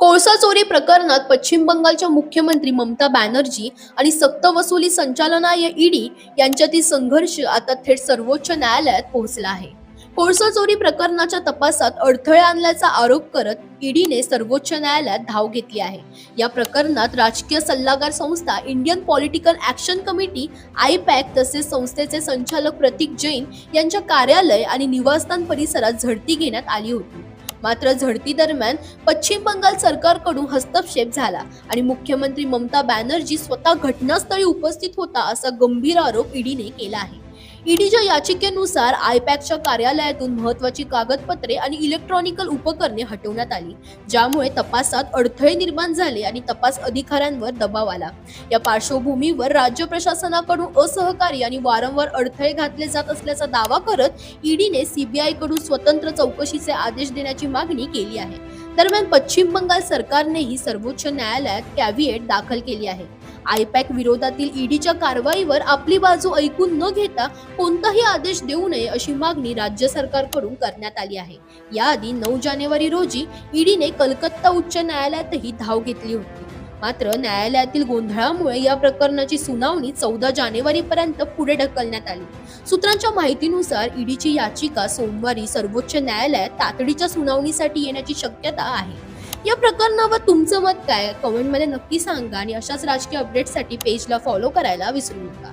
कोळसा चोरी प्रकरणात पश्चिम बंगालच्या मुख्यमंत्री ममता बॅनर्जी आणि सक्तवसुली संचालनालय ईडी यांच्यातील संघर्ष आता थेट सर्वोच्च न्यायालयात पोहोचला आहे. कोळसा चोरी प्रकरणाच्या तपासात अडथळे आणल्याचा आरोप करत ईडीने सर्वोच्च न्यायालयात धाव घेतली आहे. या प्रकरणात राजकीय सल्लागार संस्था Indian political action committee IPAC तसेच संस्थेचे संचालक प्रतीक जैन यांच्या कार्यालय आणि निवासस्थान परिसरात झडती घेण्यात आली होती. मात्र झडती दरम्यान पश्चिम बंगाल सरकारकडून हस्तक्षेप झाला आणि मुख्यमंत्री ममता बॅनर्जी स्वतः घटनास्थळी उपस्थित होता असा गंभीर आरोप ईडीने केला आहे. ईडीच्या याचिकेनुसार आयपॅकच्या कार्यालयातून महत्वाची कागदपत्रे आणि इलेक्ट्रॉनिकल उपकरणे हटवण्यात आली ज्यामुळे तपासात अडथळे निर्माण झाले आणि तपास अधिकाऱ्यांवर दबाव आला. या पार्श्वभूमीवर राज्य प्रशासनाकडून असहकारी आणि वारंवार अडथळे घातले जात असल्याचा दावा करत ईडीने सीबीआयकडून स्वतंत्र चौकशीचे आदेश देण्याची मागणी केली आहे. दरम्यान पश्चिम बंगाल सरकारनेही सर्वोच्च न्यायालयात कॅव्हिएट दाखल केली आहे. आयपॅक विरोधातील ईडीच्या कारवाईवर आपली बाजू ऐकून न घेता कोणताही आदेश देऊ नये अशी मागणी राज्य सरकारकडून करण्यात आली आहे. याआधी नऊ जानेवारी रोजी ईडीने कलकत्ता उच्च न्यायालयातही धाव घेतली होती. मात्र न्यायालयातील गोंधळामुळे या प्रकरणाची सुनावणी चौदा जानेवारी पर्यंत पुढे ढकलण्यात आली. सूत्रांच्या माहितीनुसार ईडीची याचिका सोमवारी सर्वोच्च न्यायालयात तातडीच्या सुनावणीसाठी येण्याची शक्यता आहे. या प्रकरणावर तुमचं मत काय? कमेंटमध्ये नक्की सांगा आणि अशाच राजकीय अपडेटसाठी पेजला फॉलो करायला विसरू नका.